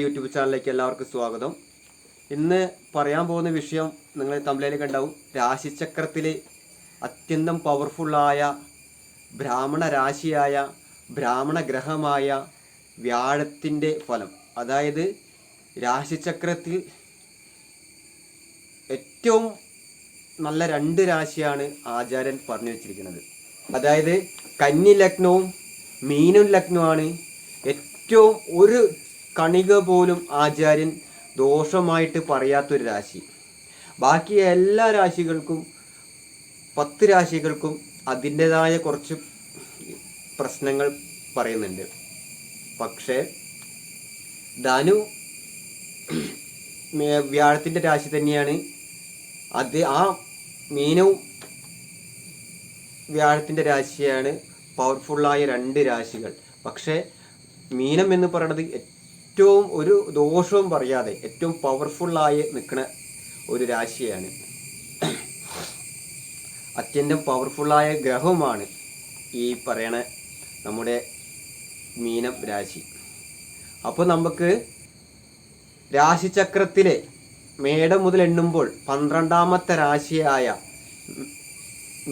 YouTube ചാനലിലേക്ക് എല്ലാവർക്കും സ്വാഗതം. ഇന്ന് പറയാൻ പോകുന്ന വിഷയം നിങ്ങൾ തമിഴിലേക്ക് ഉണ്ടാവും. രാശിചക്രത്തിൽ അത്യന്തം പവർഫുള്ളായ ബ്രാഹ്മണ രാശിയായ ബ്രാഹ്മണ ഗ്രഹമായ വ്യാഴത്തിന്റെ ഫലം. അതായത് രാശിചക്രത്തിൽ ഏറ്റവും നല്ല രണ്ട് രാശിയാണ് ആചാര്യൻ പറഞ്ഞു വെച്ചിരിക്കുന്നത്. അതായത് കന്നി ലഗ്നവും മീനും ലഗ്നവുമാണ് ഏറ്റവും ഒരു കണിക പോലും ആചാര്യൻ ദോഷമായിട്ട് പറയാത്തൊരു രാശി. ബാക്കി എല്ലാ രാശികൾക്കും പത്ത് രാശികൾക്കും അതിന്റെതായ കുറച്ച് പ്രശ്നങ്ങൾ പറയുന്നുണ്ട്. പക്ഷേ ധനു വ്യാഴത്തിന്റെ രാശി തന്നെയാണ്. അത് ആ മീനവും വ്യാഴത്തിന്റെ രാശിയാണ്. പവർഫുള്ളായ രണ്ട് രാശികൾ. പക്ഷേ മീനം എന്ന് പറയുന്നത് ഏറ്റവും ഒരു ദോഷവും പറയാതെ ഏറ്റവും പവർഫുള്ളായി നിൽക്കുന്ന ഒരു രാശിയാണ്. അത്യന്തം പവർഫുള്ളായ ഗ്രഹവുമാണ് ഈ പറയണ നമ്മുടെ മീനം രാശി. അപ്പോൾ നമുക്ക് രാശിചക്രത്തിലെ മേടം മുതൽ എണ്ണുമ്പോൾ പന്ത്രണ്ടാമത്തെ രാശിയായ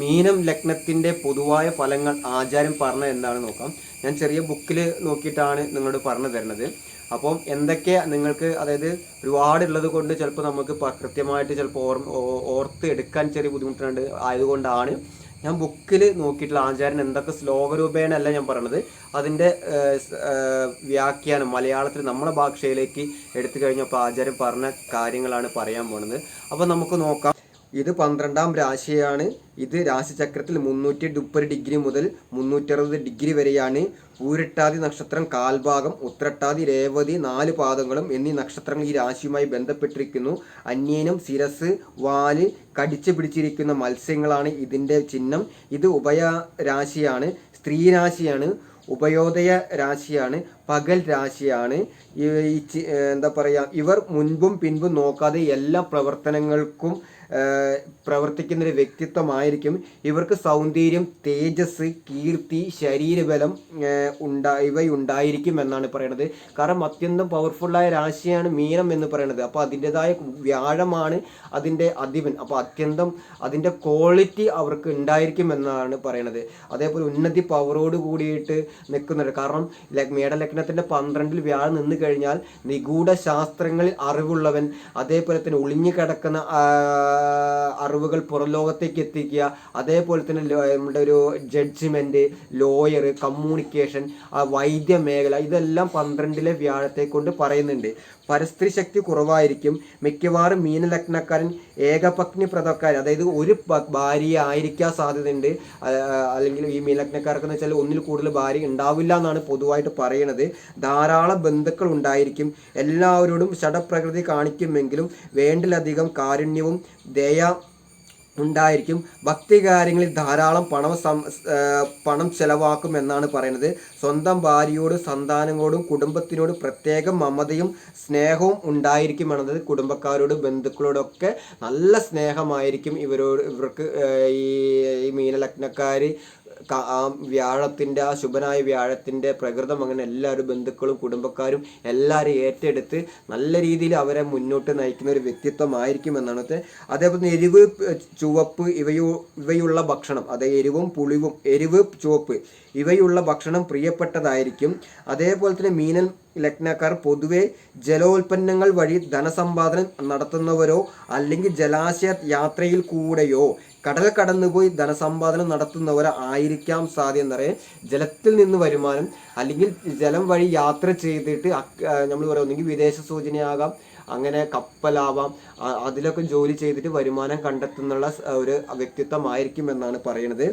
മീനം ലഗ്നത്തിന്റെ പൊതുവായ ഫലങ്ങൾ ആചാരം പറഞ്ഞത് എന്താണ് നോക്കാം. ഞാൻ ചെറിയ ബുക്കിൽ നോക്കിയിട്ടാണ് നിങ്ങളോട് പറഞ്ഞു തരുന്നത്. അപ്പം എന്തൊക്കെ നിങ്ങൾക്ക് അതായത് ഒരുപാട് ഉള്ളത് കൊണ്ട് ചിലപ്പോൾ നമുക്ക് കൃത്യമായിട്ട് ചിലപ്പോൾ ഓർ ഓർത്ത് എടുക്കാൻ ചെറിയ ബുദ്ധിമുട്ടുണ്ട് ആയതുകൊണ്ടാണ് ഞാൻ ബുക്കിൽ നോക്കിയിട്ടുള്ള ആചാരൻ എന്തൊക്കെ ശ്ലോകരൂപേണ അല്ല ഞാൻ പറയണത് അതിന്റെ വ്യാഖ്യാനം മലയാളത്തിൽ നമ്മുടെ ഭാഷയിലേക്ക് എടുത്തു കഴിഞ്ഞപ്പോൾ ആചാര്യൻ പറഞ്ഞ കാര്യങ്ങളാണ് പറയാൻ പോണത്. അപ്പോൾ നമുക്ക് നോക്കാം. ഇത് പന്ത്രണ്ടാം രാശിയാണ്. ഇത് രാശിചക്രത്തിൽ മുന്നൂറ്റി മുപ്പത് ഡിഗ്രി മുതൽ മുന്നൂറ്ററുപത് ഡിഗ്രി വരെയാണ്. പൂരിട്ടാതി നക്ഷത്രം കാൽഭാഗം ഉത്രട്ടാതി രേവതി നാല് പാദങ്ങളും എന്നീ നക്ഷത്രങ്ങൾ ഈ രാശിയുമായി ബന്ധപ്പെട്ടിരിക്കുന്നു. അന്യനം ശിരസ് വാൽ കടിച്ചു പിടിച്ചിരിക്കുന്ന മത്സ്യങ്ങളാണ് ഇതിന്റെ ചിഹ്നം. ഇത് ഉഭയ രാശിയാണ് സ്ത്രീ രാശിയാണ് ഉഭയോദയ രാശിയാണ്. പകൽ രാശിയാണ്. ഈ എന്താ പറയുക ഇവർ മുൻപും പിൻപും നോക്കാതെ എല്ലാ പ്രവർത്തനങ്ങൾക്കും പ്രവർത്തിക്കുന്ന ഒരു വ്യക്തിത്വമായിരിക്കും. ഇവർക്ക് സൗന്ദര്യം തേജസ് കീർത്തി ശരീരബലം ഉണ്ടാ ഇവയുണ്ടായിരിക്കും എന്നാണ് പറയുന്നത് കാരണം അത്യന്തം പവർഫുള്ളായ രാശിയാണ് മീനം എന്ന് പറയുന്നത് അപ്പോൾ അതിന്റെതായ വ്യാഴമാണ് അതിന്റെ അധിപൻ. അപ്പോൾ അത്യന്തം അതിന്റെ ക്വാളിറ്റി അവർക്ക് ഉണ്ടായിരിക്കും എന്നാണ് പറയുന്നത് അതേപോലെ ഉന്നതി പവറോട് കൂടിയിട്ട് നിൽക്കുന്നുണ്ട്. കാരണം ല- മേടലഗ്നത്തിന്റെ പന്ത്രണ്ടിൽ വ്യാഴം നിന്ന് കഴിഞ്ഞാൽ നിഗൂഢ ശാസ്ത്രങ്ങളിൽ അറിവുള്ളവൻ അതേപോലെ തന്നെ ഒളിഞ്ഞു കിടക്കുന്ന അറിവുകൾ പുറം ലോകത്തേക്ക് എത്തിക്കുക അതേപോലെ തന്നെ നമ്മുടെ ഒരു ജഡ്ജ്മെന്റ് ലോയർ കമ്മ്യൂണിക്കേഷൻ വൈദ്യ മേഖല ഇതെല്ലാം പന്ത്രണ്ടിലെ വ്യാഴത്തെ കൊണ്ട് പറയുന്നുണ്ട്. പരസ്ത്രീ ശക്തി കുറവായിരിക്കും. മിക്കവാറും മീനലഗ്നക്കാരൻ ഏകപത്നി പ്രതക്കാർ അതായത് ഒരു ഭാര്യ ആയിരിക്കാൻ സാധ്യതയുണ്ട്. അല്ലെങ്കിൽ ഈ മീലഗ്നക്കാർക്ക് എന്ന് വെച്ചാൽ ഒന്നിൽ കൂടുതൽ ഭാര്യ ഉണ്ടാവില്ല എന്നാണ് പൊതുവായിട്ട് പറയുന്നത്. ധാരാളം ബന്ധുക്കൾ ഉണ്ടായിരിക്കും. എല്ലാവരോടും ഷടപ്രകൃതി കാണിക്കുമെങ്കിലും വേണ്ടിലധികം കാരുണ്യവും ദയ ഉണ്ടായിരിക്കും. ഭക്തി കാര്യങ്ങളിൽ ധാരാളം പണം സം പണം ചെലവാക്കും എന്നാണ് പറയുന്നത്. സ്വന്തം ഭാര്യയോടും സന്താനങ്ങളോടും കുടുംബത്തിനോട് പ്രത്യേക മമതയും സ്നേഹവും ഉണ്ടായിരിക്കും എന്നത് കുടുംബക്കാരോടും ബന്ധുക്കളോടൊക്കെ നല്ല സ്നേഹമായിരിക്കും ഇവരോട് ഇവർക്ക് ഈ മീനലഗ്നക്കാർ ആ വ്യാഴത്തിന്റെ ആ ശുഭനായ വ്യാഴത്തിന്റെ പ്രകൃതം അങ്ങനെ എല്ലാവരും ബന്ധുക്കളും കുടുംബക്കാരും എല്ലാവരും ഏറ്റെടുത്ത് നല്ല രീതിയിൽ അവരെ മുന്നോട്ട് നയിക്കുന്ന ഒരു വ്യക്തിത്വമായിരിക്കും എന്നാണ്. അതേപോലെ എരിവ് ചുവപ്പ് ഇവയോ ഇവയുള്ള ഭക്ഷണം അതായത് എരിവും പുളിവും എരിവ് ചുവപ്പ് ഇവയുള്ള ഭക്ഷണം പ്രിയപ്പെട്ടതായിരിക്കും അതേപോലെ തന്നെ മീനൻ ലഗ്നക്കാർ പൊതുവെ ജലോൽപ്പന്നങ്ങൾ വഴി ധനസമ്പാദനം നടത്തുന്നവരോ അല്ലെങ്കിൽ ജലാശയ യാത്രയിൽ കൂടെയോ കടൽ കടന്നുപോയി ധനസമ്പാദനം നടത്തുന്നവരായിരിക്കാം സാധ്യത എന്ന് പറയാൻ ജലത്തിൽ നിന്ന് വരുമാനം അല്ലെങ്കിൽ ജലം വഴി യാത്ര ചെയ്തിട്ട് നമ്മൾ പറയാം ഒന്നെങ്കിൽ വിദേശ സൂചനയാകാം അങ്ങനെ കപ്പലാവാം അതിലൊക്കെ ജോലി ചെയ്തിട്ട് വരുമാനം കണ്ടെത്തുന്നുള്ള ഒരു വ്യക്തിത്വമായിരിക്കും എന്നാണ് പറയുന്നത്.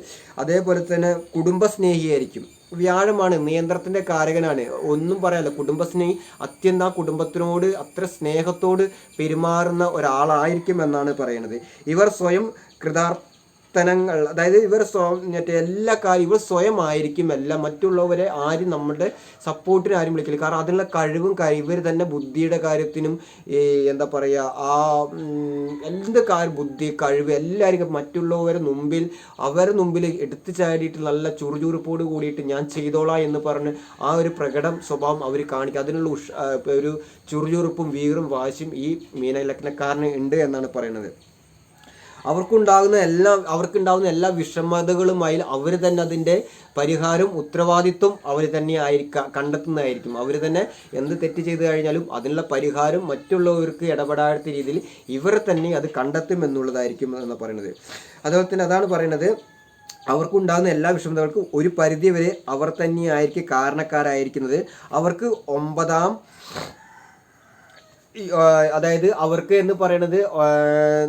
അതേപോലെ തന്നെ കുടുംബസ്നേഹിയായിരിക്കും. വ്യാഴമാണ് നിയന്ത്രണത്തിന്റെ കാരകനാണ്. ഒന്നും പറയാല്ല കുടുംബസ്നേഹി അത്യന്ത കുടുംബത്തിനോട് അത്ര സ്നേഹത്തോട് പെരുമാറുന്ന ഒരാളായിരിക്കും എന്നാണ് പറയുന്നത് ഇവർ സ്വയം കൃതാർ പ്രവർത്തനങ്ങൾ അതായത് ഇവർ സ്വയം മറ്റേ എല്ലാ കാര്യം ഇവർ സ്വയം ആയിരിക്കും എല്ലാം. മറ്റുള്ളവരെ ആരും നമ്മുടെ സപ്പോർട്ടിന് ആരും വിളിക്കില്ല. കാരണം അതിനുള്ള കഴിവും കാര്യം ഇവർ തന്നെ ബുദ്ധിയുടെ കാര്യത്തിനും ഈ എന്താ പറയുക ആ എന്ത് കാര്യം ബുദ്ധി കഴിവ് എല്ലാവരും മറ്റുള്ളവരെ മുമ്പിൽ അവരെ മുമ്പിൽ എടുത്തു ചാടിയിട്ട് നല്ല ചുറുചുറുപ്പോട് കൂടിയിട്ട് ഞാൻ ചെയ്തോളാം എന്ന് പറഞ്ഞ് ആ ഒരു പ്രകടം സ്വഭാവം അവർ കാണിക്കുക അതിനുള്ള ഉഷ ഒരു ചുറുചുറുപ്പും വീറും വാശിയും ഈ മീനലക്കനക്കാരന് ഉണ്ട് എന്നാണ് പറയുന്നത്. അവർക്കുണ്ടാകുന്ന എല്ലാ അവർക്കുണ്ടാകുന്ന എല്ലാ വിഷമതകളുമായി അവർ തന്നെ അതിന്റെ പരിഹാരം ഉത്തരവാദിത്വം അവർ തന്നെ ആയിരിക്കാം കണ്ടെത്തുന്നതായിരിക്കും. അവർ തന്നെ എന്ത് തെറ്റ് ചെയ്തു കഴിഞ്ഞാലും അതിനുള്ള പരിഹാരം മറ്റുള്ളവർക്ക് ഇടപെടാത്ത രീതിയിൽ ഇവർ തന്നെ അത് കണ്ടെത്തും എന്നുള്ളതായിരിക്കും എന്ന് പറയുന്നത്. അതുപോലെ തന്നെ അതാണ് പറയുന്നത് അവർക്കുണ്ടാകുന്ന എല്ലാ വിഷമതകൾക്കും ഒരു പരിധി വരെ അവർ തന്നെയായിരിക്കും കാരണക്കാരായിരിക്കുന്നത്. അവർക്ക് ഒമ്പതാം അതായത് അവർക്ക് എന്ന് പറയുന്നത്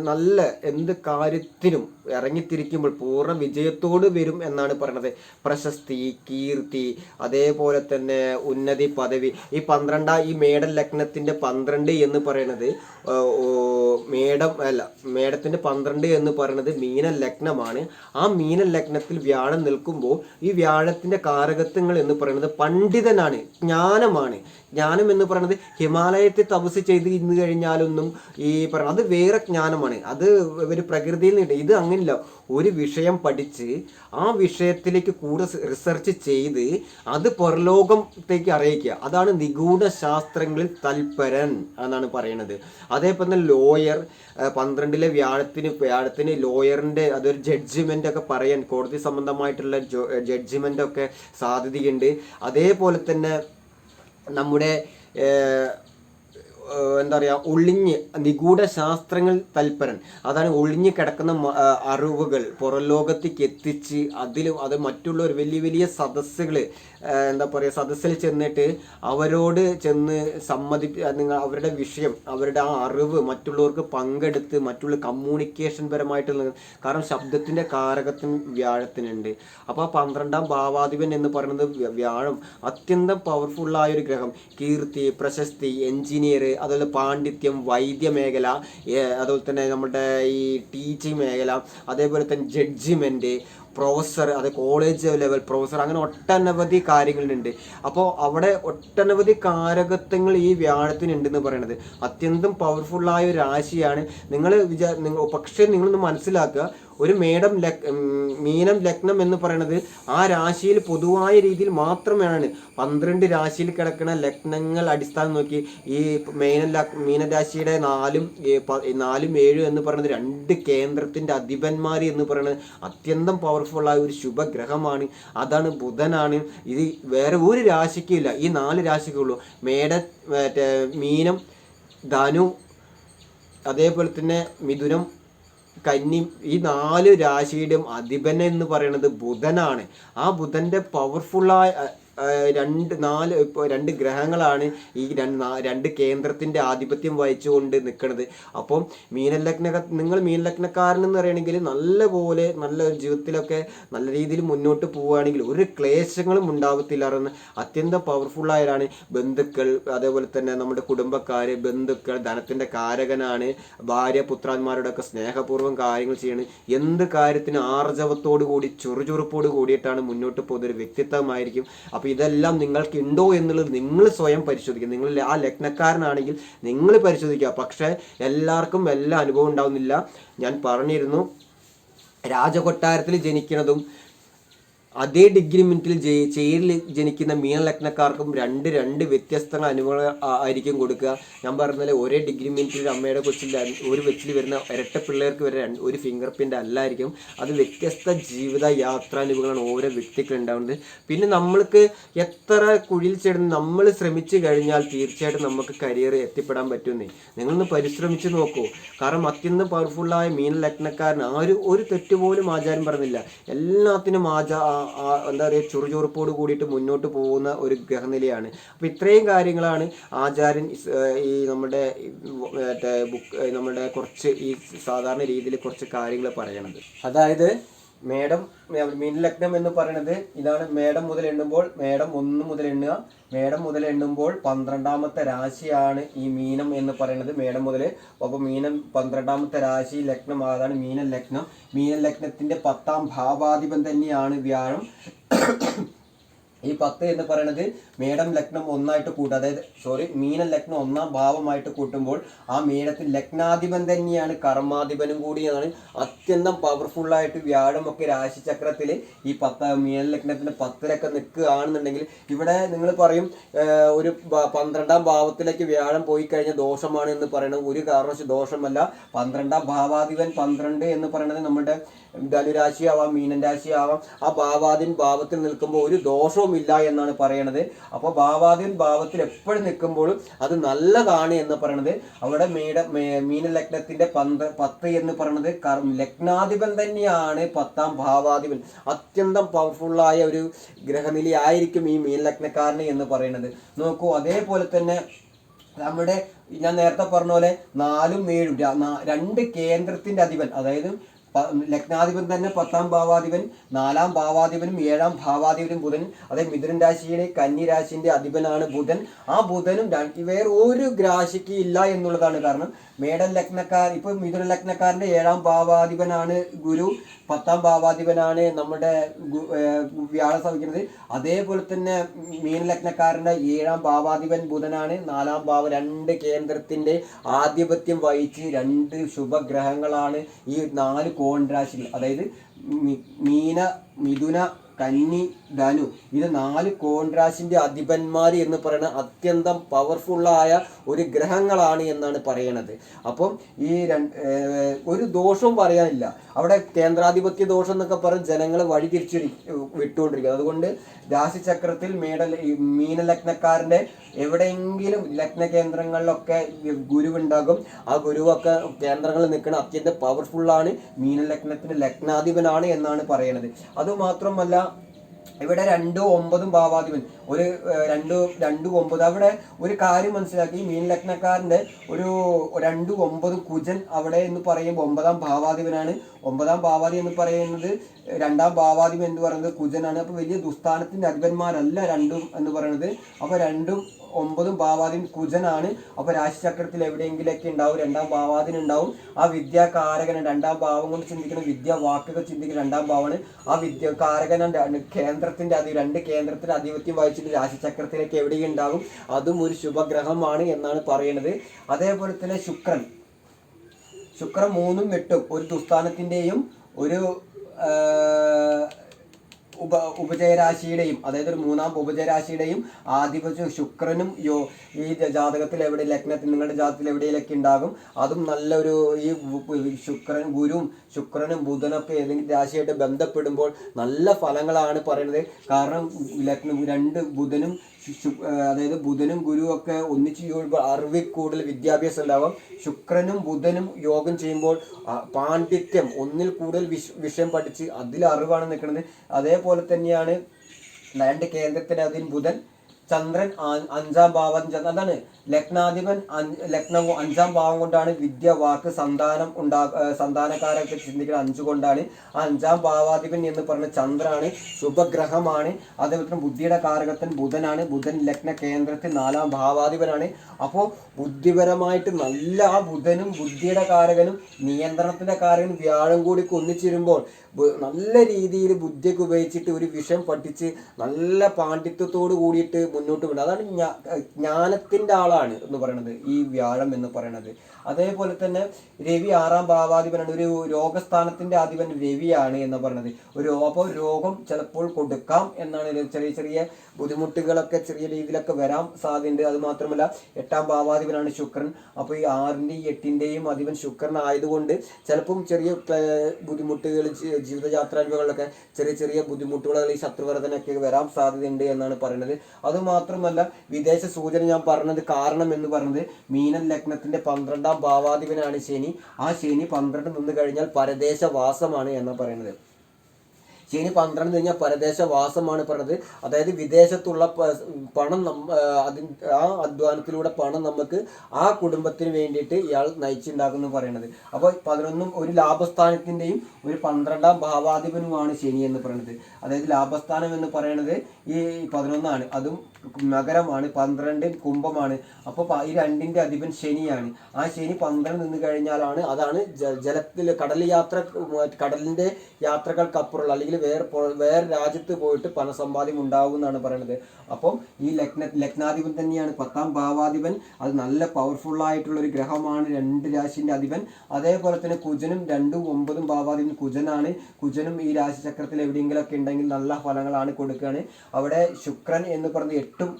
നല്ല എന്ത് കാര്യത്തിനും ഇറങ്ങിത്തിരിക്കുമ്പോൾ പൂർണ വിജയത്തോട് വരും എന്നാണ് പറയുന്നത് പ്രശസ്തി കീർത്തി അതേപോലെ തന്നെ ഉന്നതി പദവി. ഈ പന്ത്രണ്ടാം ഈ മേടൻ ലഗ്നത്തിന്റെ പന്ത്രണ്ട് എന്ന് പറയുന്നത് മേഡം മേടം അല്ല മേടത്തിന്റെ പന്ത്രണ്ട് എന്ന് പറയുന്നത് മീന ലഗ്നമാണ്. ആ മീന ലഗ്നത്തിൽ വ്യാഴം നിൽക്കുമ്പോൾ ഈ വ്യാഴത്തിന്റെ കാരകത്വങ്ങൾ എന്ന് പറയുന്നത് പണ്ഡിതനാണ് ജ്ഞാനമാണ്. ജ്ഞാനം എന്ന് പറയുന്നത് ഹിമാലയത്തിൽ തപസ് ചെയ്ത് ഇന്ന് കഴിഞ്ഞാലൊന്നും ഈ പറയുന്നത് അത് വേറെ ജ്ഞാനമാണ്. അത് ഒരു പ്രകൃതിയിൽ നിന്ന് ഇത് അങ്ങനെയില്ല. ഒരു വിഷയം പഠിച്ച് ആ വിഷയത്തിലേക്ക് കൂടെ റിസർച്ച് ചെയ്ത് അത് പുറലോകത്തേക്ക് അറിയിക്കുക. അതാണ് നിഗൂഢ ശാസ്ത്രങ്ങളിൽ തൽപരൻ എന്നാണ് പറയുന്നത് അതേപോലെ തന്നെ ലോയർ പന്ത്രണ്ടിലെ വ്യാഴത്തിന് വ്യാഴത്തിന് ലോയറിന്റെ അതൊരു ജഡ്ജ്മെന്റ് ഒക്കെ പറയാൻ കോടതി സംബന്ധമായിട്ടുള്ള ജഡ്ജ്മെന്റ് ഒക്കെ സാധ്യതയുണ്ട്. അതേപോലെ തന്നെ നമ്മുടെ എന്താ പറയുക ഒളിഞ്ഞ് നിഗൂഢ ശാസ്ത്രങ്ങൾ തൽപരൻ. അതാണ് ഒളിഞ്ഞ് കിടക്കുന്ന അറിവുകൾ പുറം ലോകത്തേക്ക് എത്തിച്ച് അതിൽ അത് മറ്റുള്ളവർ വലിയ വലിയ സദസ്സുകൾ എന്താ പറയുക സദസ്സിൽ ചെന്നിട്ട് അവരോട് ചെന്ന് സമ്മതി നിങ്ങൾ അവരുടെ വിഷയം അവരുടെ ആ അറിവ് മറ്റുള്ളവർക്ക് പങ്കെടുത്ത് മറ്റുള്ള കമ്മ്യൂണിക്കേഷൻ പരമായിട്ടുള്ള കാരണം ശബ്ദത്തിന്റെ കാരകത്തിന് വ്യാഴത്തിനുണ്ട്. അപ്പോൾ ആ പന്ത്രണ്ടാം ഭാവാധിപൻ എന്ന് പറയുന്നത് വ്യാഴം. അത്യന്തം പവർഫുള്ളായ ഒരു ഗ്രഹം. കീർത്തി പ്രശസ്തി എഞ്ചിനീയർ അതുപോലെ പാണ്ഡിത്യം വൈദ്യ മേഖല അതുപോലെ തന്നെ നമ്മുടെ ഈ ടീച്ചിങ് മേഖല അതേപോലെ തന്നെ ജഡ്ജിമെന്റ് പ്രൊഫസർ അത് കോളേജ് ലെവൽ പ്രൊഫസർ അങ്ങനെ ഒട്ടനവധി കാര്യങ്ങളുണ്ട്. അപ്പോൾ അവിടെ ഒട്ടനവധി കാരകത്വങ്ങൾ ഈ വ്യാഴത്തിനുണ്ടെന്ന് പറയുന്നത് അത്യന്തം പവർഫുള്ളായ ഒരു രാശിയാണ്. നിങ്ങൾ വിചാ നിങ്ങൾ പക്ഷേ നിങ്ങളൊന്ന് മനസ്സിലാക്കുക ഒരു മേടം ലക് മീനം ലഗ്നം എന്ന് പറയുന്നത് ആ രാശിയിൽ പൊതുവായ രീതിയിൽ മാത്രമാണ്. പന്ത്രണ്ട് രാശിയിൽ കിടക്കുന്ന ലഗ്നങ്ങൾ അടിസ്ഥാനം നോക്കി ഈ മീന ലഗ് മീനരാശിയുടെ നാലും നാലും ഏഴും എന്ന് പറയുന്നത് രണ്ട് കേന്ദ്രത്തിന്റെ അധിപന്മാർ എന്ന് പറയുന്നത് അത്യന്തം പവർഫുള്ളായ ഒരു ശുഭഗ്രഹമാണ്. അതാണ് ബുധനാണ്. ഇത് വേറെ ഒരു രാശിക്കും ഇല്ല. ഈ നാല് രാശിക്കുള്ളൂ മേട മീനം ധനു അതേപോലെ തന്നെ മിഥുനം കന്നി ഈ നാല് രാശിയുടെയും അധിപനെന്ന് പറയുന്നത് ബുധനാണ്. ആ ബുധന്റെ പവർഫുള്ളായ രണ്ട് നാല് ഇപ്പോൾ രണ്ട് ഗ്രഹങ്ങളാണ് ഈ രണ്ട് കേന്ദ്രത്തിന്റെ ആധിപത്യം വഹിച്ചുകൊണ്ട് നിൽക്കുന്നത് അപ്പം മീനലഗ്ന നിങ്ങൾ മീനലഗ്നക്കാരൻ എന്ന് പറയണമെങ്കിൽ നല്ല പോലെ നല്ല ഒരു ജീവിതത്തിലൊക്കെ നല്ല രീതിയിൽ മുന്നോട്ട് പോവുകയാണെങ്കിൽ ഒരു ക്ലേശങ്ങളും ഉണ്ടാവത്തില്ലാറുന്ന അത്യന്തം പവർഫുള്ളായവരാണ് ബന്ധുക്കൾ. അതേപോലെ തന്നെ നമ്മുടെ കുടുംബക്കാർ ബന്ധുക്കൾ ധനത്തിന്റെ കാരകനാണ് ഭാര്യ പുത്രാന്മാരുടെ ഒക്കെ സ്നേഹപൂർവം കാര്യങ്ങൾ ചെയ്യണം. എന്ത് കാര്യത്തിന് ആർജവത്തോടു കൂടി ചുറുചുറുപ്പോട് കൂടിയിട്ടാണ് മുന്നോട്ട് പോകുന്ന ഒരു വ്യക്തിത്വമായിരിക്കും. അപ്പോൾ ഇതെല്ലാം നിങ്ങൾക്ക് ഉണ്ടോ എന്നുള്ളത് നിങ്ങൾ സ്വയം പരിശോധിക്കുക. നിങ്ങൾ ആ ലഗ്നക്കാരനാണെങ്കിൽ നിങ്ങൾ പരിശോധിക്കുക. പക്ഷേ എല്ലാവർക്കും എല്ലാ അനുഭവം ഉണ്ടാവുന്നില്ല. ഞാൻ പറഞ്ഞിരുന്നു രാജകൊട്ടാരത്തിൽ ജനിക്കുന്നതും അതേ ഡിഗ്രി മിനിറ്റിൽ ചേരിൽ ജനിക്കുന്ന മീന ലഗ്നക്കാർക്കും രണ്ട് രണ്ട് വ്യത്യസ്ത അനുഭവങ്ങൾ ആയിരിക്കും കൊടുക്കുക. ഞാൻ പറഞ്ഞാൽ ഒരേ ഡിഗ്രി മിനിറ്റിൽ അമ്മയുടെ കൊച്ചിൽ ഒരു വെച്ചിൽ വരുന്ന ഇരട്ട പിള്ളേർക്ക് വരെ ഒരു ഫിംഗർ പ്രിന്റ് അല്ലായിരിക്കും. അത് വ്യത്യസ്ത ജീവിത യാത്രാനുഭവങ്ങളാണ് ഓരോ വ്യക്തികൾ ഉണ്ടാവുന്നത്. പിന്നെ നമ്മൾക്ക് എത്ര കുഴിയിൽ ചേർന്ന് നമ്മൾ ശ്രമിച്ചു കഴിഞ്ഞാൽ തീർച്ചയായിട്ടും നമുക്ക് കരിയർ എത്തിപ്പെടാൻ പറ്റുന്നേ നിങ്ങളൊന്ന് പരിശ്രമിച്ച് നോക്കൂ. കാരണം അത്യന്തം പവർഫുള്ളായ മീന ലഗ്നക്കാരൻ ആ ഒരു ഒരു തെറ്റുപോലും ആചാരം പറഞ്ഞില്ല. എല്ലാത്തിനും ആചാ എന്താ പറയുക ചുറുചുറുപ്പോട് കൂടിയിട്ട് മുന്നോട്ട് പോകുന്ന ഒരു ഗ്രഹനിലയാണ്. അപ്പോൾ ഇത്രയും കാര്യങ്ങളാണ് ആചാര്യൻ ഈ നമ്മുടെ മറ്റേ ബുക്ക് നമ്മുടെ കുറച്ച് ഈ സാധാരണ രീതിയിൽ കുറച്ച് കാര്യങ്ങൾ പറയണത്. അതായത് മേടം മീന ലഗ്നം എന്ന് പറയുന്നത് ഇതാണ് മേടം മുതൽ എണ്ണുമ്പോൾ മേടം ഒന്ന് മുതൽ എണ്ണുക. മേടം മുതൽ എണ്ണുമ്പോൾ പന്ത്രണ്ടാമത്തെ രാശിയാണ് ഈ മീനം എന്ന് പറയുന്നത് മേടം മുതൽ. അപ്പോൾ മീനം പന്ത്രണ്ടാമത്തെ രാശി ലഗ്നം അതാണ് മീന ലഗ്നം മീന ലഗ്നത്തിന്റെ പത്താം ഭാവാധിപൻ തന്നെയാണ് വ്യാഴം. ഈ പത്ത് എന്ന് പറയുന്നത് മേടം ലഗ്നം ഒന്നായിട്ട് കൂട്ടുക. അതായത് സോറി മീന ലഗ്നം ഒന്നാം ഭാവമായിട്ട് കൂട്ടുമ്പോൾ ആ മേടത്തിൽ ലഗ്നാധിപൻ തന്നെയാണ് കർമാധിപനും കൂടി എന്നാണ് അത്യന്തം പവർഫുള്ളായിട്ട് വ്യാഴമൊക്കെ രാശിചക്രത്തിൽ ഈ പത്ത് മീന ലഗ്നത്തിന്റെ പത്തിലൊക്കെ നിൽക്കുകയാണെന്നുണ്ടെങ്കിൽ ഇവിടെ നിങ്ങൾ പറയും ഒരു പന്ത്രണ്ടാം ഭാവത്തിലേക്ക് വ്യാഴം പോയി കഴിഞ്ഞാൽ ദോഷമാണ് എന്ന് പറയുന്നത് ഒരു കാരണവശ ദോഷമല്ല. പന്ത്രണ്ടാം ഭാവാധിപൻ പന്ത്രണ്ട് എന്ന് പറയുന്നത് നമ്മുടെ ധനുരാശിയാവാം മീനൻ രാശിയാവാം. ആ ഭാവാധിൻ ഭാവത്തിൽ നിൽക്കുമ്പോൾ ഒരു ദോഷവും ഇല്ല എന്നാണ് പറയണത്. അപ്പോൾ ഭാവാദിൻ ഭാവത്തിൽ എപ്പോഴും നിൽക്കുമ്പോഴും അത് നല്ലതാണ് എന്ന് പറയണത്. അവിടെ മീട മീന ലഗ്നത്തിന്റെ പന്ത് പത്ത് എന്ന് പറയണത് ലഗ്നാധിപൻ തന്നെയാണ് പത്താം ഭാവാധിപൻ. അത്യന്തം പവർഫുള്ളായ ഒരു ഗ്രഹനില ആയിരിക്കും ഈ മീന ലഗ്നക്കാരന് എന്ന് പറയുന്നത് നോക്കൂ അതേപോലെ തന്നെ നമ്മുടെ ഞാൻ നേരത്തെ പറഞ്ഞ പോലെ നാലും ഏഴും രണ്ട് കേന്ദ്രത്തിന്റെ അധിപൻ അതായത് ലഗ്നാധിപൻ തന്നെ പത്താം ഭാവാധിപൻ നാലാം ഭാവാധിപനും ഏഴാം ഭാവാധിപനും ബുധൻ. അതായത് മിഥുനൻ രാശിയുടെ കന്നി അധിപനാണ് ബുധൻ. ആ ബുധനും വേറെ ഒരു രാശിക്ക് ഇല്ല എന്നുള്ളതാണ് കാരണം. മേടൻ ലഗ്നക്കാർ ഇപ്പൊ മിഥുന ലഗ്നക്കാരന്റെ ഏഴാം ഭാവാധിപനാണ് ഗുരു പത്താം ഭാവാധിപനാണ് നമ്മുടെ വ്യാഴം സഹിക്കുന്നത് അതേപോലെ തന്നെ മീന ലഗ്നക്കാരന്റെ ഏഴാം ഭാവാധിപൻ ബുധനാണ്. നാലാം ഭാവ രണ്ട് കേന്ദ്രത്തിന്റെ ആധിപത്യം വഹിച്ച് രണ്ട് ശുഭഗ്രഹങ്ങളാണ് ഈ നാല് കോൺരാശികൾ അതായത് മീന മിഥുന കന്നി ധനു ഇത് നാല് കോൺരാശിന്റെ അധിപന്മാർ എന്ന് പറയുന്ന അത്യന്തം പവർഫുള്ളായ ഒരു ഗ്രഹങ്ങളാണ് എന്നാണ് പറയണത്. അപ്പം ഈ രണ്ട് ഒരു ദോഷവും പറയാനില്ല. അവിടെ കേന്ദ്രാധിപത്യ ദോഷം എന്നൊക്കെ പറഞ്ഞ് ജനങ്ങൾ വഴി തിരിച്ചു വിട്ടുകൊണ്ടിരിക്കുന്നത് അതുകൊണ്ട് രാശിചക്രത്തിൽ മീട മീനലഗ്നക്കാരന്റെ എവിടെയെങ്കിലും ലഗ്ന കേന്ദ്രങ്ങളിലൊക്കെ ഗുരുവുണ്ടാകും. ആ ഗുരുവൊക്കെ കേന്ദ്രങ്ങളിൽ നിൽക്കുന്ന അത്യന്തം പവർഫുള്ളാണ് മീനലഗ്നത്തിന്റെ ലഗ്നാധിപനാണ് എന്നാണ് പറയണത്. അതുമാത്രമല്ല ഇവിടെ രണ്ടും ഒമ്പതും ഭാവാധിപൻ. ഒരു രണ്ടു രണ്ടു ഒമ്പത്. അവിടെ ഒരു കാര്യം മനസ്സിലാക്കി. മീൻ ലഗ്നക്കാരന്റെ ഒരു രണ്ടു ഒമ്പത് കുജൻ അവിടെ എന്ന് പറയുമ്പോൾ ഒമ്പതാം ഭാവാധിപനാണ്. ഒമ്പതാം ഭാവാധി എന്ന് പറയുന്നത് രണ്ടാം ഭാവാധിപൻ എന്ന് പറയുന്നത് കുജനാണ്. അപ്പോൾ വലിയ ദുസ്ഥാനത്തിന്റെ അധിപന്മാരല്ല രണ്ടും എന്ന് പറയുന്നത്. അപ്പോൾ രണ്ടും ഒമ്പതും ഭാവാദിൻ കുജനാണ്. അപ്പോൾ രാശിചക്രത്തിൽ എവിടെയെങ്കിലൊക്കെ ഉണ്ടാവും രണ്ടാം ഭാവാദിന് ഉണ്ടാവും. ആ വിദ്യാകാരകൻ രണ്ടാം ഭാവം കൊണ്ട് ചിന്തിക്കുന്ന വിദ്യ വാക്കുകൾ ചിന്തിക്കുന്ന രണ്ടാം ഭാവമാണ്. ആ വിദ്യ വിദ്യാകാരകൻ കേന്ദ്രത്തിന്റെ അതി രണ്ട് കേന്ദ്രത്തിന്റെ ആധിപത്യം വഹിച്ചിട്ട് രാശിചക്രത്തിലേക്ക് എവിടെയും ഉണ്ടാകും അതും ഒരു ശുഭഗ്രഹമാണ് എന്നാണ് പറയുന്നത്. അതേപോലെ തന്നെ ശുക്രൻ. ശുക്രൻ മൂന്നും എട്ടും ഒരു ദുസ്ഥാനത്തിന്റെയും ഒരു ആ, ഉപ ഉപജയരാശിയുടെയും അതായത് ഒരു മൂന്നാം ഉപജയരാശിയുടെയും ആധിപത്യം ശുക്രനും യോ ഈ ജാതകത്തിൽ എവിടെ ലഗ്നത്തിൽ നിങ്ങളുടെ ജാതകത്തിൽ എവിടെയൊക്കെ ഉണ്ടാകും അതും നല്ലൊരു ഈ ശുക്രൻ ഗുരുവും ശുക്രനും ബുധനൊക്കെ ഏതെങ്കിലും രാശിയായിട്ട് ബന്ധപ്പെടുമ്പോൾ നല്ല ഫലങ്ങളാണ് പറയുന്നത്. കാരണം ലഗ്നം രണ്ട് ബുധനും അതായത് ബുധനും ഗുരുവും ഒക്കെ ഒന്നിച്ച് ചെയ്യുമ്പോൾ അറിവിൽ കൂടുതൽ വിദ്യാഭ്യാസം ഉണ്ടാവും. ശുക്രനും ബുധനും യോഗം ചെയ്യുമ്പോൾ പാണ്ഡിത്യം ഒന്നിൽ കൂടുതൽ വിഷയം പഠിച്ച് അതിൽ അറിവാണ് നിൽക്കുന്നത്. അതേപോലെ തന്നെയാണ് ലാൻഡ് കേന്ദ്രത്തിന് അതിൽ ബുധൻ ചന്ദ്രൻ അഞ്ചാം ഭാവം അതാണ് ലഗ്നാധിപൻ ലഗ്നവും ലഗ്നം അഞ്ചാം ഭാവം കൊണ്ടാണ് വിദ്യ വാക്ക് സന്താനം ഉണ്ടാ സന്താനക്കാരൊക്കെ ചിന്തിക്കുന്നത് അഞ്ചു കൊണ്ടാണ്. ആ അഞ്ചാം ഭാവാധിപൻ എന്ന് പറഞ്ഞ ചന്ദ്രനാണ് ശുഭഗ്രഹമാണ്. അതേപോലെ തന്നെ ബുദ്ധിയുടെ കാരകത്തൻ ബുധനാണ്. ബുധൻ ലഗ്ന കേന്ദ്രത്തിൽ നാലാം ഭാവാധിപനാണ്. അപ്പോൾ ബുദ്ധിപരമായിട്ട് നല്ല ആ ബുധനും ബുദ്ധിയുടെ കാരകനും നിയന്ത്രണത്തിന്റെ കാരകനും വ്യാഴം കൂടി ഒന്നിച്ചിരുമ്പോൾ ബു- നല്ല രീതിയിൽ ബുദ്ധിയൊക്കെ ഉപയോഗിച്ചിട്ട് ഒരു വിഷം പഠിച്ച് നല്ല പാണ്ഡിത്യത്തോട് കൂടിയിട്ട് മുന്നോട്ട് പോകുന്നത് അതാണ് ജ്ഞാ- ജ്ഞാനത്തിന്റെ ആളാണ് എന്ന് പറയുന്നത് ഈ വ്യാഴം എന്ന് പറയുന്നത് അതേപോലെ തന്നെ രവി ആറാം ഭാവാധിപനാണ്. ഒരു രോഗസ്ഥാനത്തിന്റെ അധിപൻ രവിയാണ് എന്ന് പറയുന്നത്. ഒരു അപ്പോൾ രോഗം ചിലപ്പോൾ കൊടുക്കാം എന്നാണ് ചെറിയ ചെറിയ ബുദ്ധിമുട്ടുകളൊക്കെ ചെറിയ രീതിയിലൊക്കെ വരാൻ സാധ്യതയുണ്ട്. അത് മാത്രമല്ല എട്ടാം ഭാവാധിപനാണ് ശുക്രൻ. അപ്പോൾ ഈ ആറിന്റെയും എട്ടിന്റെയും അധിപൻ ശുക്രൻ ആയതുകൊണ്ട് ചിലപ്പം ചെറിയ ബുദ്ധിമുട്ടുകൾ ജീവിതയാത്രാനുഭവങ്ങളിലൊക്കെ ചെറിയ ചെറിയ ബുദ്ധിമുട്ടുകൾ അല്ലെങ്കിൽ ശത്രുവർദ്ധനൊക്കെ വരാൻ സാധ്യതയുണ്ട് എന്നാണ് പറയുന്നത്. അതുമാത്രമല്ല വിദേശ സൂചന ഞാൻ പറഞ്ഞത് കാരണം എന്ന് പറയുന്നത് മീനൻ ലഗ്നത്തിന്റെ പന്ത്രണ്ടാം ഭാവാധിപനാണ് ശനി. ആ ശനി പന്ത്രണ്ട് നിന്ന് കഴിഞ്ഞാൽ പരദേശവാസമാണ് എന്നാണ് പറയുന്നത്. ശനി പന്ത്രണ്ട് കഴിഞ്ഞാൽ പരദേശവാസമാണ് പറയുന്നത് അതായത് വിദേശത്തുള്ള പണം അതിൻ ആ അധ്വാനത്തിലൂടെ പണം നമുക്ക് ആ കുടുംബത്തിന് വേണ്ടിയിട്ട് ഇയാൾ നയിച്ചുണ്ടാക്കുന്നു പറയുന്നത്. അപ്പോൾ പതിനൊന്നും ഒരു ലാഭസ്ഥാനത്തിന്റെയും ഒരു പന്ത്രണ്ടാം ഭാവാധിപനുമാണ് ശനി എന്ന് പറയുന്നത്. അതായത് ലാഭസ്ഥാനം എന്ന് പറയുന്നത് ഈ പതിനൊന്നാണ്. അതും നഗരമാണ് പന്ത്രണ്ട് കുംഭമാണ്. അപ്പോൾ ഈ രണ്ടിന്റെ അധിപൻ ശനിയാണ്. ആ ശനി പന്ത്രണ്ട് നിന്ന് കഴിഞ്ഞാലാണ് അതാണ് ജലത്തിൽ കടൽ യാത്ര കടലിന്റെ യാത്രകൾക്കപ്പുറമുള്ള അല്ലെങ്കിൽ വേറെ വേറെ രാജ്യത്ത് പോയിട്ട് പണസമ്പാദ്യം ഉണ്ടാകും എന്നാണ് പറയുന്നത് അപ്പം ഈ ലഗ്ന ലഗ്നാധിപൻ തന്നെയാണ്. പത്താം ഭാവാധിപൻ. അത് നല്ല പവർഫുൾ ആയിട്ടുള്ള ഒരു ഗ്രഹമാണ്. രണ്ട് രാശിന്റെ അധിപൻ. അതേപോലെ തന്നെ കുജനും രണ്ടും ഒമ്പതും ഭാവാധിപൻ കുജനാണ്. കുജനും ഈ രാശിചക്രത്തിൽ എവിടെയെങ്കിലുമൊക്കെ ഉണ്ടെങ്കിൽ നല്ല ഫലങ്ങളാണ് കൊടുക്കുകയാണ് അവിടെ ശുക്രൻ എന്ന് പറഞ്ഞ എട്ടും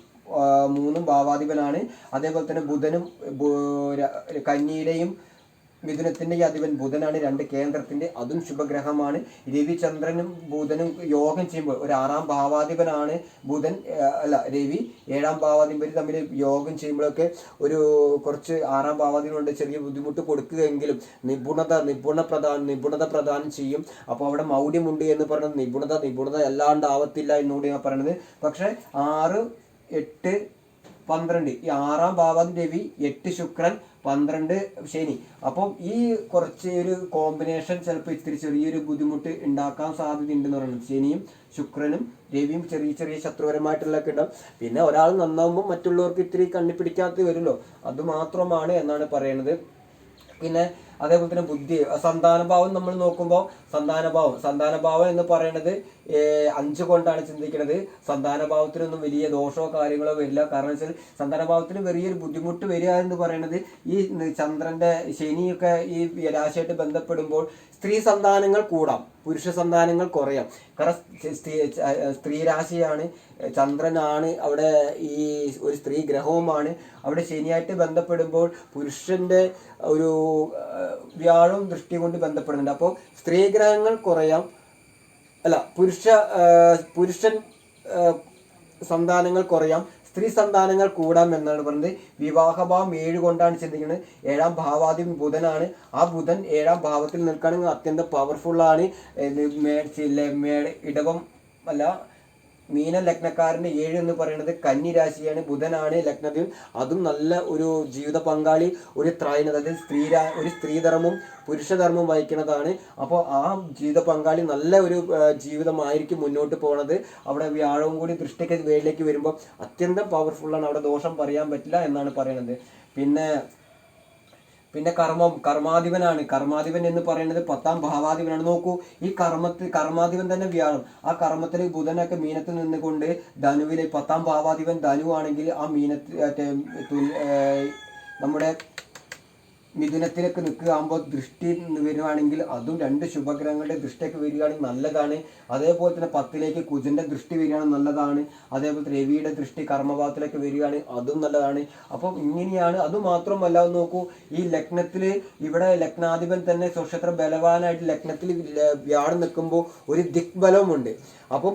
മൂന്നും ഭാവാധിപനാണ്. അതേപോലെ തന്നെ ബുധനും കന്നിയിലെയും മിഥുനത്തിന്റെ അധിപൻ ബുധനാണ്. രണ്ട് കേന്ദ്രത്തിന്റെ അതും ശുഭഗ്രഹമാണ്. രവിചന്ദ്രനും ബുധനും യോഗം ചെയ്യുമ്പോൾ ഒരു ആറാം ഭാവാധിപനാണ് ബുധൻ അല്ല രവി ഏഴാം ഭാവാധിപൻ തമ്മിൽ യോഗം ചെയ്യുമ്പോഴൊക്കെ ഒരു കുറച്ച് ആറാം ഭാവാധിപനുണ്ട് ചെറിയ ബുദ്ധിമുട്ട് കൊടുക്കുകയെങ്കിലും നിപുണത നിപുണ പ്രധാനം നിപുണത പ്രദാനം ചെയ്യും. അപ്പോൾ അവിടെ മൗഢ്യമുണ്ട് എന്ന് പറയുന്നത് നിപുണത നിപുണത അല്ലാണ്ട് ആവത്തില്ല എന്നുകൂടി ഞാൻ പറയുന്നത്. പക്ഷേ ആറ് എട്ട് പന്ത്രണ്ട്. ഈ ആറാം ഭാവം രവി എട്ട് ശുക്രൻ പന്ത്രണ്ട് ശനി. അപ്പം ഈ കുറച്ച് ഒരു കോമ്പിനേഷൻ ചിലപ്പോൾ ഇത്തിരി ചെറിയൊരു ബുദ്ധിമുട്ട് ഉണ്ടാക്കാൻ സാധ്യതയുണ്ടെന്ന് പറയുന്നത് ശനിയും ശുക്രനും രവിയും ചെറിയ ചെറിയ ശത്രുപരമായിട്ടുള്ളതൊക്കെ ഉണ്ടാവും. പിന്നെ ഒരാൾ നന്നാവുമ്പോൾ മറ്റുള്ളവർക്ക് ഇത്തിരി കണ്ണിപ്പിടിക്കാത്ത വരുമല്ലോ. അതുമാത്രമാണ് എന്നാണ് പറയുന്നത്. പിന്നെ അതേപോലെ തന്നെ ബുദ്ധി സന്താനഭാവം നമ്മൾ നോക്കുമ്പോൾ സന്താനഭാവം സന്താനഭാവം എന്ന് പറയുന്നത് അഞ്ച് കൊണ്ടാണ് ചിന്തിക്കുന്നത് സന്താനഭാവത്തിനൊന്നും വലിയ ദോഷമോ കാര്യങ്ങളോ വരില്ല. കാരണം വെച്ചാൽ സന്താനഭാവത്തിന് വലിയൊരു ബുദ്ധിമുട്ട് വരിക എന്ന് പറയുന്നത് ഈ ചന്ദ്രന്റെ ശനിയൊക്കെ ഈ രാശിയായിട്ട് ബന്ധപ്പെടുമ്പോൾ സ്ത്രീ സന്താനങ്ങൾ കൂടാം പുരുഷ സന്താനങ്ങൾ കുറയാം. കാരണം സ്ത്രീ സ്ത്രീ രാശിയാണ് ചന്ദ്രനാണ് അവിടെ ഈ ഒരു സ്ത്രീ ഗ്രഹവുമാണ്. അവിടെ ശനിയായിട്ട് ബന്ധപ്പെടുമ്പോൾ പുരുഷന്റെ ഒരു ആ, വ്യാഴം ദൃഷ്ടി കൊണ്ട് ബന്ധപ്പെടുന്നുണ്ട്. അപ്പോൾ സ്ത്രീ ഗ്രഹങ്ങൾ കുറയാം. അല്ല പുരുഷ പുരുഷൻ സന്താനങ്ങൾ കുറയാം. സ്ത്രീ സന്താനങ്ങൾ കൂടാം എന്നാണ് പറയുന്നത് വിവാഹഭാവം ഏഴ് കൊണ്ടാണ് ചിന്തിക്കുന്നത്. ഏഴാം ഭാവാധിപൻ ബുധനാണ്. ആ ബുധൻ ഏഴാം ഭാവത്തിൽ നിൽക്കുകയാണെങ്കിൽ അത്യന്തം പവർഫുള്ളാണ് ഇടവം അല്ല മീന ലഗ്നക്കാരന്റെ ഏഴ് എന്ന് പറയുന്നത് കന്നി രാശിയാണ്. ബുധനാണ് ലഗ്നത്തിൽ. അതും നല്ല ഒരു ജീവിത പങ്കാളി ഒരു ത്രൈന അതായത് സ്ത്രീ ഒരു സ്ത്രീധർമ്മം പുരുഷധർമ്മം വഹിക്കുന്നതാണ്. അപ്പോൾ ആ ജീവിത പങ്കാളി നല്ല ഒരു ജീവിതമായിരിക്കും മുന്നോട്ട് പോകുന്നത് അവിടെ വ്യാഴവും കൂടി ദൃഷ്ടിക്ക് വേളിലേക്ക് വരുമ്പോൾ അത്യന്തം പവർഫുള്ളാണ് അവിടെ ദോഷം പറയാൻ പറ്റില്ല എന്നാണ് പറയുന്നത്. പിന്നെ പിന്നെ കർമ്മം കർമാധിപനാണ്. കർമാധിപൻ എന്ന് പറയുന്നത് പത്താം ഭാവാധിപനാണ്. നോക്കൂ ഈ കർമ്മത്തിൽ കർമാധിപൻ തന്നെ വ്യാഴം. ആ കർമ്മത്തിൽ ബുധനൊക്കെ മീനത്തിൽ നിന്നുകൊണ്ട് ധനുവിലെ പത്താം ഭാവാധിപൻ ധനു ആണെങ്കിൽ ആ മീനത്തിൽ നമ്മുടെ മിഥുനത്തിലൊക്കെ നിൽക്കുകയാകുമ്പോൾ ദൃഷ്ടി വരുവാണെങ്കിൽ അതും രണ്ട് ശുഭഗ്രഹങ്ങളുടെ ദൃഷ്ടിയൊക്കെ വരികയാണെങ്കിൽ നല്ലതാണ്. അതേപോലെ തന്നെ പത്തിലേക്ക് കുജന്റെ ദൃഷ്ടി വരികയാണെങ്കിൽ നല്ലതാണ്. അതേപോലെ രവിയുടെ ദൃഷ്ടി കർമ്മഭാവത്തിലേക്ക് വരികയാണെങ്കിൽ അതും നല്ലതാണ്. അപ്പം ഇങ്ങനെയാണ്. അത് മാത്രമല്ല നോക്കൂ. ഈ ലഗ്നത്തിൽ ഇവിടെ ലഗ്നാധിപൻ തന്നെ സ്വക്ഷേത്ര ബലവാനായിട്ട് ലഗ്നത്തിൽ വ്യാഴം നിൽക്കുമ്പോൾ ഒരു ദിക്ബലമുണ്ട്. അപ്പം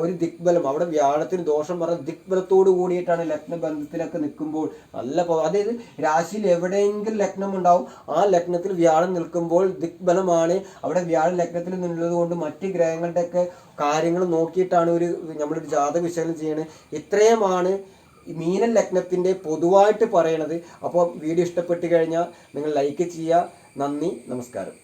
ഒരു ദിക്ബലം അവിടെ വ്യാഴത്തിന് ദോഷം പറഞ്ഞ ദിക്ബലത്തോട് കൂടിയിട്ടാണ് ലഗ്ന ബന്ധത്തിലൊക്കെ നിൽക്കുമ്പോൾ നല്ല അതായത് രാശിയിൽ എവിടെയെങ്കിലും ലഗ്നം ഉണ്ടാവും ആ ലഗ്നത്തിൽ വ്യാഴം നിൽക്കുമ്പോൾ ദിക്ബലമാണ്. അവിടെ വ്യാഴം ലഗ്നത്തിൽ നിന്നുള്ളത് കൊണ്ട് മറ്റ് ഗ്രഹങ്ങളുടെയൊക്കെ കാര്യങ്ങൾ നോക്കിയിട്ടാണ് ഒരു നമ്മളൊരു ജാതക വിശകലനം ചെയ്യണത്. ഇത്രയുമാണ് മീനൻ ലഗ്നത്തിന്റെ പൊതുവായിട്ട് പറയണത്. അപ്പോൾ വീഡിയോ ഇഷ്ടപ്പെട്ട് കഴിഞ്ഞാൽ നിങ്ങൾ ലൈക്ക് ചെയ്യുക. നന്ദി നമസ്കാരം.